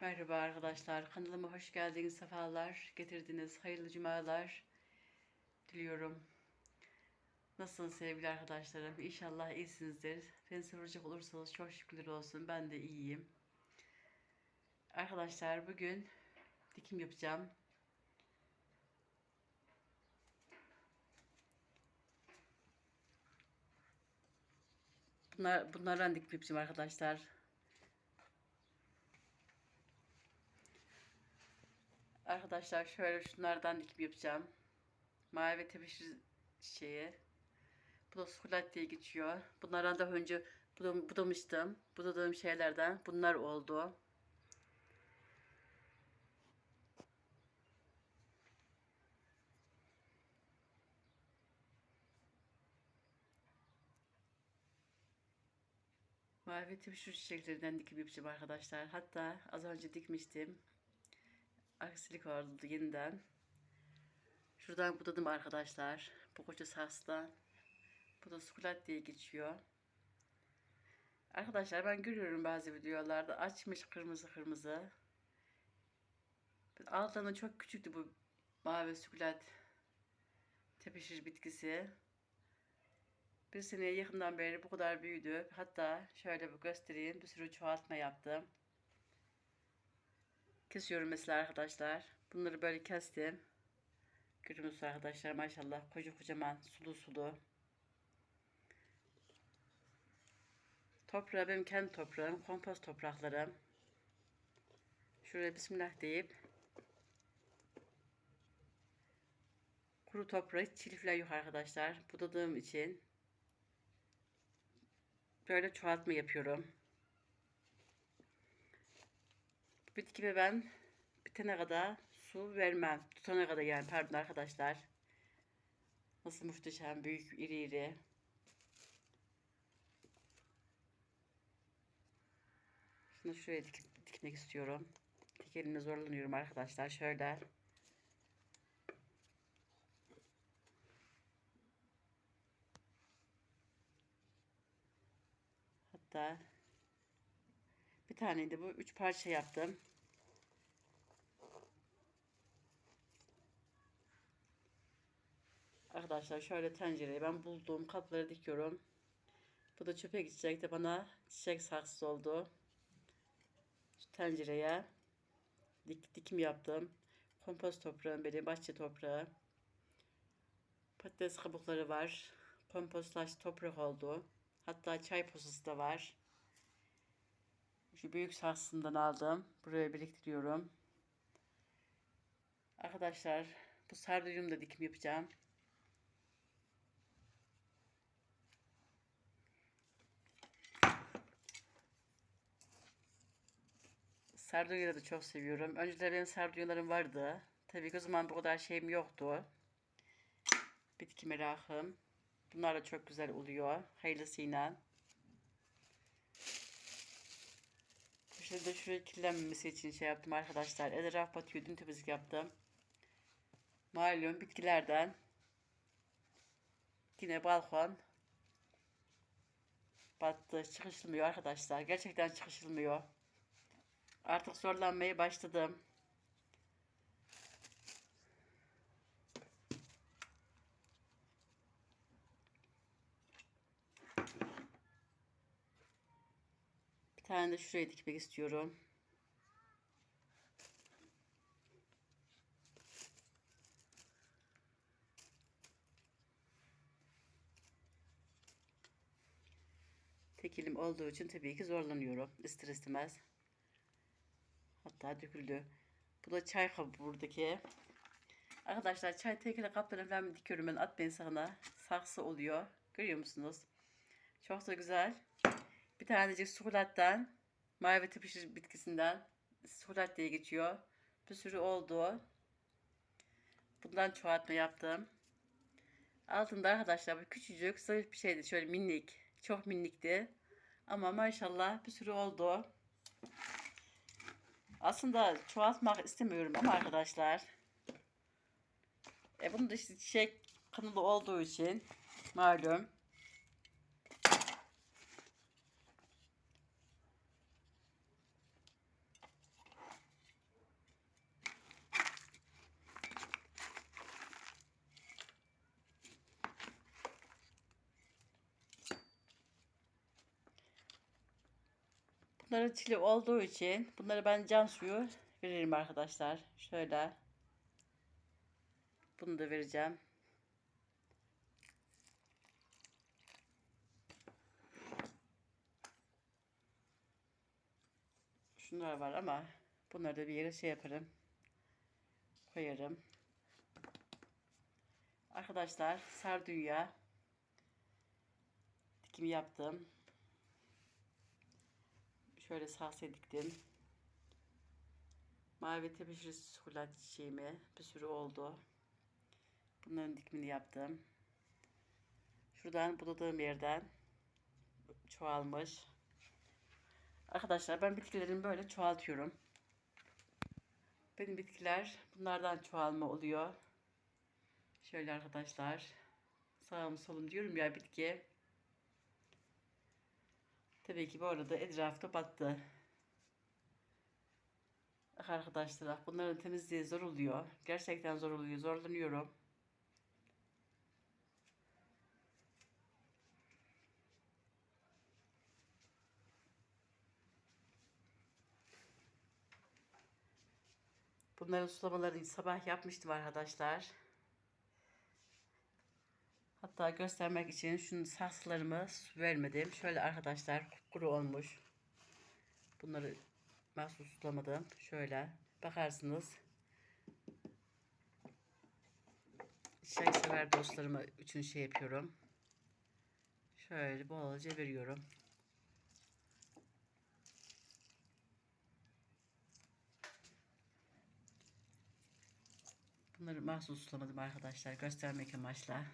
Merhaba arkadaşlar, kanalıma hoş geldiniz, sefalar getirdiniz, hayırlı cumalar diliyorum. Nasılsınız sevgili arkadaşlarım? İnşallah iyisinizdir. Beni soracak olursanız çok şükürler olsun, ben de iyiyim. Arkadaşlar bugün dikim yapacağım. Bunlar, bunlardan dikim yapacağım arkadaşlar. Arkadaşlar şöyle şunlardan dikim yapacağım. Mavi tebeşir şeyi. Bu da sukulat diye geçiyor. Bunlardan daha önce budam, budamıştım. Budadığım şeylerden bunlar oldu. Mavi tebeşir çiçeklerinden dikim yapacağım arkadaşlar. Hatta az önce dikmiştim aksilik oldu yeniden. Şuradan budadım arkadaşlar. Bu koca saksıdan. Bu da sukulat diye geçiyor. Arkadaşlar ben görüyorum bazı videolarda açmış kırmızı kırmızı. Altında çok küçüktü bu mavi sukulat tepeşir bitkisi. Bir seneye yakından beri bu kadar büyüdü. Hatta şöyle bir göstereyim. Bir sürü çoğaltma yaptım. Kesiyorum mesela arkadaşlar. Bunları böyle kestim. Görüyorsunuz arkadaşlar maşallah koca kocaman sulu sulu. Toprağı benim kendi toprağım. Kompost topraklarım. Şuraya bismillah deyip kuru toprağı çilifler yok arkadaşlar. Budadığım için böyle çoğaltma yapıyorum. Bitkime ben bitene kadar su vermem. Tutana kadar yani pardon arkadaşlar. Nasıl muhteşem büyük iri iri. Şunu şuraya dik dikmek istiyorum. Tek elimle zorlanıyorum arkadaşlar. Şöyle. Hatta taneydi bu. Üç parça yaptım. Arkadaşlar şöyle tencereye ben bulduğum kapları dikiyorum. Bu da çöpe gidecek de bana çiçek saksısı oldu. Şu tencereye dik, dikim yaptım. Kompost toprağım benim bahçe toprağı. Patates kabukları var. Kompostlaş toprak oldu. Hatta çay posası da var. Şu büyük saksından aldım. Buraya biriktiriyorum. Arkadaşlar bu sardunyumda dikim yapacağım. Sardunyaları da çok seviyorum. Önceden benim sardunyalarım vardı. Tabii ki o zaman bu kadar şeyim yoktu. Bitki merakım. Bunlar da çok güzel oluyor. Hayırlısıyla. Şurada şuraya kirlenmemesi için şey yaptım arkadaşlar. Etraf batıyor. Dün temizlik yaptım. Malum bitkilerden yine balkon battı. Çıkışılmıyor arkadaşlar. Gerçekten çıkışılmıyor. Artık zorlanmaya başladım. Bir tane de şuraya dikmek istiyorum. Tek elim olduğu için tabii ki zorlanıyorum. İster istemez. Hatta döküldü. Bu da çay kabı buradaki. Arkadaşlar çay tekele kaplarını falan dikiyorum ben atmayın sana. Saksı oluyor. Görüyor musunuz? Çok da güzel. Bir tanecik sukulattan mavi tıpışır bitkisinden sukulat diye geçiyor. Bir sürü oldu. Bundan çoğaltma yaptım. Altında arkadaşlar bu küçücük zayıf bir şeydi. Şöyle minik. Çok minikti. Ama maşallah bir sürü oldu. Aslında çoğaltmak istemiyorum ama arkadaşlar. E bunun da işte çiçek kanalı olduğu için malum. Bunların çili olduğu için bunları ben can suyu veririm arkadaşlar. Şöyle. Bunu da vereceğim. Şunlar var ama bunları da bir yere şey yaparım. Koyarım. Arkadaşlar sardunya dikimi yaptım. Şöyle saksıya diktim. Mavi tepeşir sukulat çiçeğimi bir sürü oldu. Bunların dikimini yaptım. Şuradan budadığım yerden çoğalmış. Arkadaşlar ben bitkilerimi böyle çoğaltıyorum. Benim bitkiler bunlardan çoğalma oluyor. Şöyle arkadaşlar. Sağım solum diyorum ya bitki. Tabii ki bu arada etrafta battı. Ah arkadaşlar bunların temizliği zor oluyor. Gerçekten zor oluyor. Zorlanıyorum. Bunların sulamalarını sabah yapmıştım arkadaşlar. Hatta göstermek için şunun saksılarımı vermedim. Şöyle arkadaşlar kuru olmuş. Bunları mahsus sulamadım. Şöyle bakarsınız. Çay sever dostlarıma için şey yapıyorum. Şöyle bolca veriyorum. Bunları mahsus sulamadım arkadaşlar. Göstermek amaçla.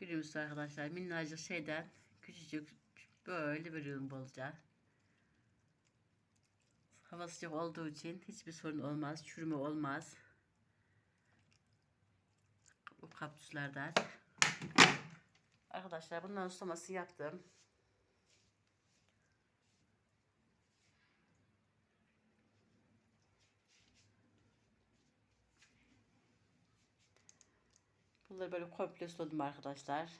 Musunuz arkadaşlar? Minnacık şeyden küçücük böyle veriyorum bolca. Hava sıcak olduğu için hiçbir sorun olmaz. Çürüme olmaz. Bu kaktüslerden. Arkadaşlar bundan ıslaması yaptım. Bunları böyle komple suladım arkadaşlar.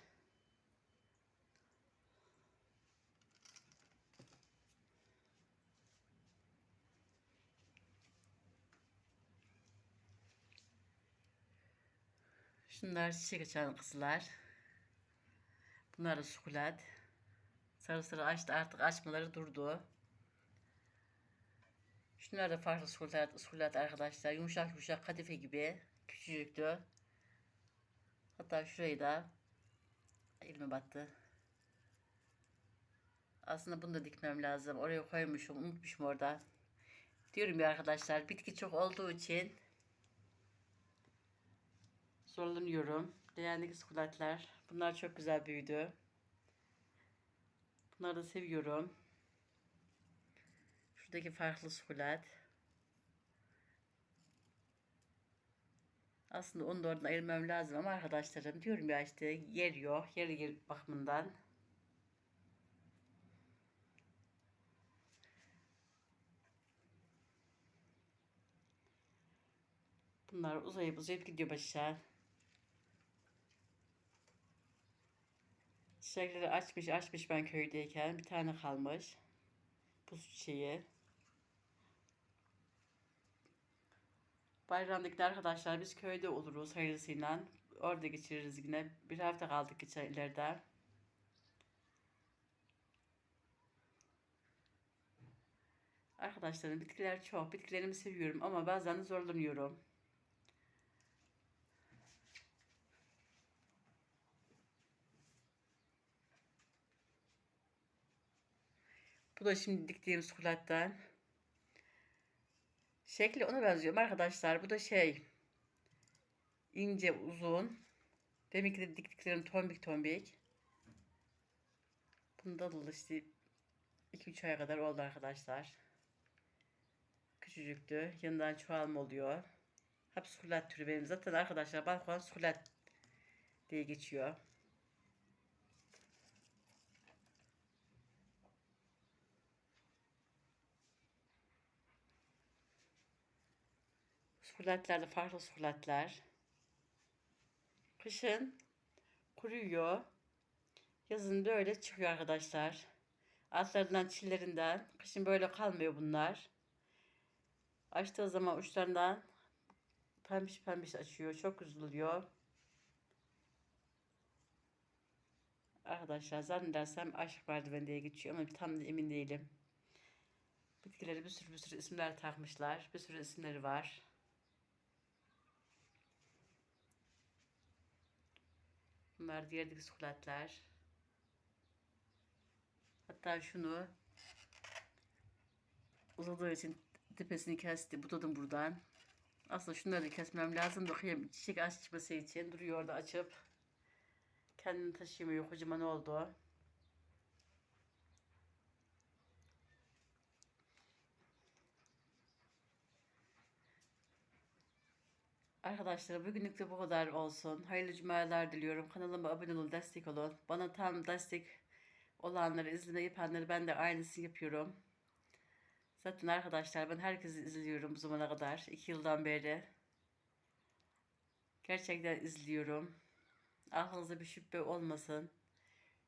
Şunlar çiçek açan kızlar. Bunlar da sukulat. Sarı sarı açtı artık açmaları durdu. Şunlar da farklı sukulat, sukulat arkadaşlar. Yumuşak yumuşak kadife gibi. Küçücüktü. Hatta şurayı da elime battı. Aslında bunu da dikmem lazım. Oraya koymuşum. Unutmuşum orada. Diyorum ya arkadaşlar bitki çok olduğu için zorlanıyorum. Leğendeki sukulatlar. Bunlar çok güzel büyüdü. Bunları da seviyorum. Şuradaki farklı sukulat. Aslında onu da oradan ayırmam lazım ama arkadaşlarım diyorum ya işte yer yok. Yer yer bakımından. Bunlar uzayıp uzayıp gidiyor başa. Çiçekleri açmış açmış ben köydeyken bir tane kalmış. Bu çiçeği. Bayramdaki arkadaşlar biz köyde oluruz hayırlısıyla. Orada geçiririz yine. Bir hafta kaldık ileride. Arkadaşlarım bitkiler çok. Bitkilerimi seviyorum ama bazen zorlanıyorum. Bu da şimdi diktiğim sukulattan. Şekli ona benziyor arkadaşlar. Bu da şey ince uzun. Deminki de diktiklerim tombik tombik. Bunda da işte 2-3 aya kadar oldu arkadaşlar. Küçücüktü. Yanından çoğalma oluyor. Hep sukulat türü benim. Zaten arkadaşlar balkon sukulat diye geçiyor. Sukuletler de farklı sukuletler. Kışın kuruyor. Yazın böyle çıkıyor arkadaşlar. Altlarından çillerinden. Kışın böyle kalmıyor bunlar. Açtığı zaman uçlarından pembiş pembiş açıyor. Çok güzel oluyor. Arkadaşlar zannedersem aşk merdiveni diye geçiyor ama tam da emin değilim. Bitkileri bir sürü bir sürü isimler takmışlar. Bir sürü isimleri var. Bunlar diğer sukuletler. Hatta şunu uzadığı için tepesini kesti. Budadım buradan. Aslında şunları da kesmem lazım da kıyam çiçek açması için duruyor orada açıp. Kendini taşıyamıyor. Kocaman oldu. Arkadaşlar bugünlük de bu kadar olsun. Hayırlı cumalar diliyorum. Kanalıma abone olun, destek olun. Bana tam destek olanları, izleme yapanları ben de aynısını yapıyorum. Zaten arkadaşlar ben herkesi izliyorum bu zamana kadar. iki yıldan beri. Gerçekten izliyorum. Aklınızda bir şüphe olmasın.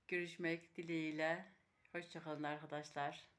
Görüşmek dileğiyle. Hoşçakalın arkadaşlar.